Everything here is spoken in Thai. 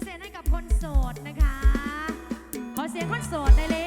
พิเศษให้กับคนโสดนะคะ ขอเสียงคนโสดได้เลย